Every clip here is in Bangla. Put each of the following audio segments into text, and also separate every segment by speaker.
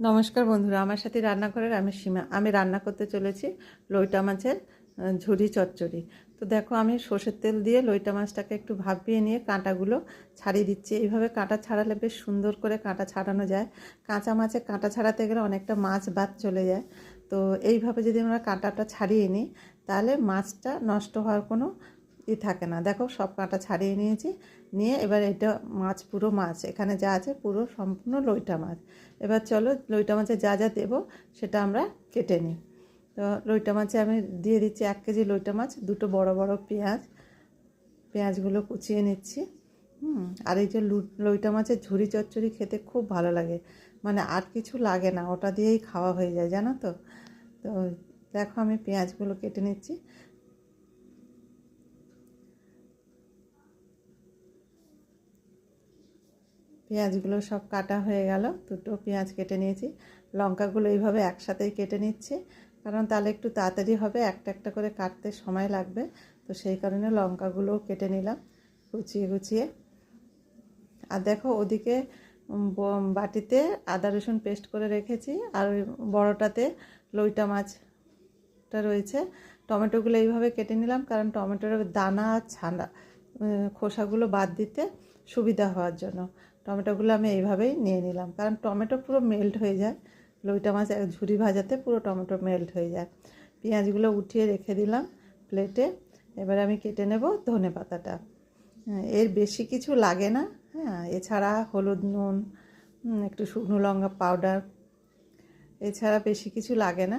Speaker 1: নমস্কার বন্ধুরা, আমার সাথে রান্না করার আমি সীমা আমি রান্না করতে চলেছি লইটা মাছের ঝুরি চচ্চড়ি। তো দেখো, আমি সর্ষের তেল দিয়ে লইটা মাছটাকে একটু ভাপিয়ে নিয়ে কাঁটাগুলো ছাড়িয়ে দিচ্ছি। এইভাবে কাঁটা ছাড়ালে বেশ সুন্দর করে কাঁটা ছাড়ানো যায়। কাঁচা মাছে কাঁটা ছাড়াতে গেলে অনেকটা মাছ বাদ চলে যায়। তো এইভাবে যদি আমরা কাঁটাটা ছাড়িয়ে নিই, তাহলে মাছটা নষ্ট হওয়ার কোনো ই থাকে না। দেখো, সব কাঁটা ছাড়িয়ে নিয়েছি। নিয়ে এবার এটা মাছ, পুরো মাছ। এখানে যা আছে, পুরো সম্পূর্ণ লইটা মাছ। এবার চলো, লইটা মাছে যা যা দেবো, সেটা আমরা কেটে নিই। তো লইটা মাছে আমি দিয়ে দিচ্ছি এক কেজি লইটা মাছ, দুটো বড় বড় পেঁয়াজ। পেঁয়াজগুলো কুচিয়ে নিচ্ছি। হুম, আর এই যে লইটা মাছের ঝুড়ি চচ্চড়ি খেতে খুব ভালো লাগে। মানে আর কিছু লাগে না, ওটা দিয়েই খাওয়া হয়ে যায়, জানো তো? তো দেখো আমি পেঁয়াজগুলো কেটে নিচ্ছি। পেঁয়াজগুলো সব কাটা হয়ে গেল, দুটো পেঁয়াজ কেটে নিয়েছি। লঙ্কাগুলো এইভাবে একসাথেই কেটে নিচ্ছি, কারণ তাহলে একটু তাড়াতাড়ি হবে, একটা একটা করে কাটতে সময় লাগবে। তো সেই কারণে লঙ্কাগুলোও কেটে নিলাম কুচিয়ে কুচিয়ে। আর দেখো ওদিকে বাটিতে আদা রসুন পেস্ট করে রেখেছি, আর ওই বড়টাতে লইটা মাছটা রয়েছে। টমেটোগুলো এইভাবে কেটে নিলাম, কারণ টমেটোর দানা আর ছানা খোসাগুলো বাদ দিতে সুবিধা হওয়ার জন্য। টমেটোগুলো আমি এইভাবেই নিয়ে নিলাম। কারণ টমেটো পুরো মেল্ট হয়ে যায়। লইটা মাছ এক ঝুরি ভাজাতে পুরো টমেটো মেল্ট হয়ে যায়। পেঁয়াজগুলো উঠিয়ে রেখে দিলাম প্লেটে এবার আমি কেটে নেব ধনে পাতাটা। হ্যাঁ, এর বেশি কিছু লাগে না। হ্যাঁ এছাড়া হলুদ নুন একটু শুকনো লঙ্কা পাউডার এছাড়া বেশি কিছু লাগে না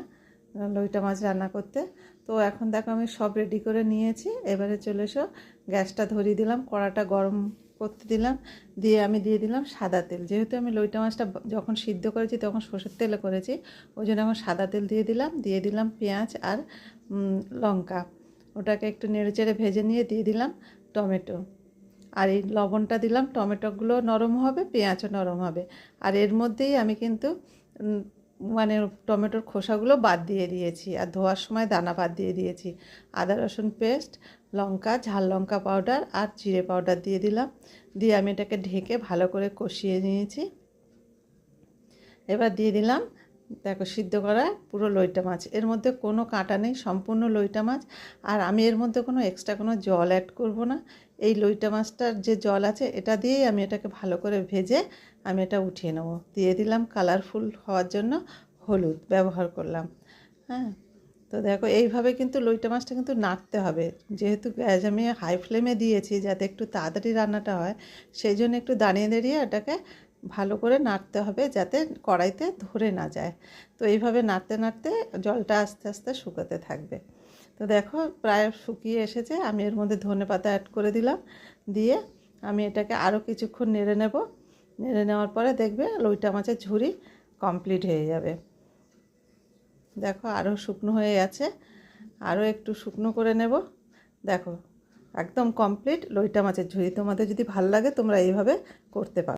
Speaker 1: লইটা মাছ রান্না করতে। তো এখন দেখো আমি সব রেডি করে নিয়েছি। এবারে চলে এসো গ্যাসটা ধরিয়ে দিলাম। কড়াটা গরম করতে দিলাম, দিয়ে আমি দিয়ে দিলাম সাদা তেল। যেহেতু আমি লইটা মাছটা যখন সিদ্ধ করেছি তখন সর্ষের তেলে করেছি ওই জন্য এখন সাদা তেল দিয়ে দিলাম দিয়ে দিলাম পেঁয়াজ আর লঙ্কা। ওটাকে একটু নেড়ে চেড়ে ভেজে নিয়ে দিয়ে দিলাম টমেটো। আর এই লবণটা দিলাম, টমেটোগুলো নরম হবে, পেঁয়াজও নরম হবে। আর এর মধ্যেই আমি কিন্তু মানে টমেটোর খোসাগুলো বাদ দিয়ে দিয়েছি, আর ধোয়ার সময় দানা বাদ দিয়ে দিয়েছি। আদা রসুন পেস্ট লঙ্কা, ঝাল লঙ্কা পাউডার আর জিরে পাউডার দিয়ে দিলাম। দিয়ে আমি এটাকে ঢেকে ভালো করে কষিয়ে নিয়েছি। এবার দিয়ে দিলাম, দেখো সিদ্ধ করা পুরো লইটা মাছ। এর মধ্যে কোনো কাঁটা নেই, সম্পূর্ণ লইটা মাছ। আর আমি এর মধ্যে কোনো এক্সট্রা কোনো জল অ্যাড করব না। এই লইটা মাছটার যে জল আছে, এটা দিয়েই আমি এটাকে ভালো করে ভেজে আমি এটা উঠিয়ে নেব। দিয়ে দিলাম কালারফুল হওয়ার জন্য হলুদ ব্যবহার করলাম। হ্যাঁ। তো দেখো, এইভাবে কিন্তু লইটা মাছটা কিন্তু নাড়তে হবে। যেহেতু গ্যাস আমি হাই ফ্লেমে দিয়েছি যাতে একটু তাড়াতাড়ি রান্নাটা হয়, সেই জন্য একটু দাঁড়িয়ে দাঁড়িয়ে এটাকে ভালো করে নাড়তে হবে যাতে কড়াইতে ধরে না যায়। তো এইভাবে নাড়তে নাড়তে জলটা আস্তে আস্তে শুকাতে থাকবে। তো দেখো, প্রায় শুকিয়ে এসেছে। আমি এর মধ্যে ধনে পাতা অ্যাড করে দিলাম। দিয়ে আমি এটাকে আরও কিছুক্ষণ নেড়ে নেব। নেড়ে নেওয়ার পরে দেখবে লইটা মাছের ঝুড়ি কমপ্লিট হয়ে যাবে। দেখো আরও শুকনো হয়ে গেছে। আরও একটু শুকনো করে নেব। দেখো, একদম কমপ্লিট লইটা মাছের ঝুড়ি। তোমাদের যদি ভালো লাগে, তোমরা এইভাবে করতে পারো।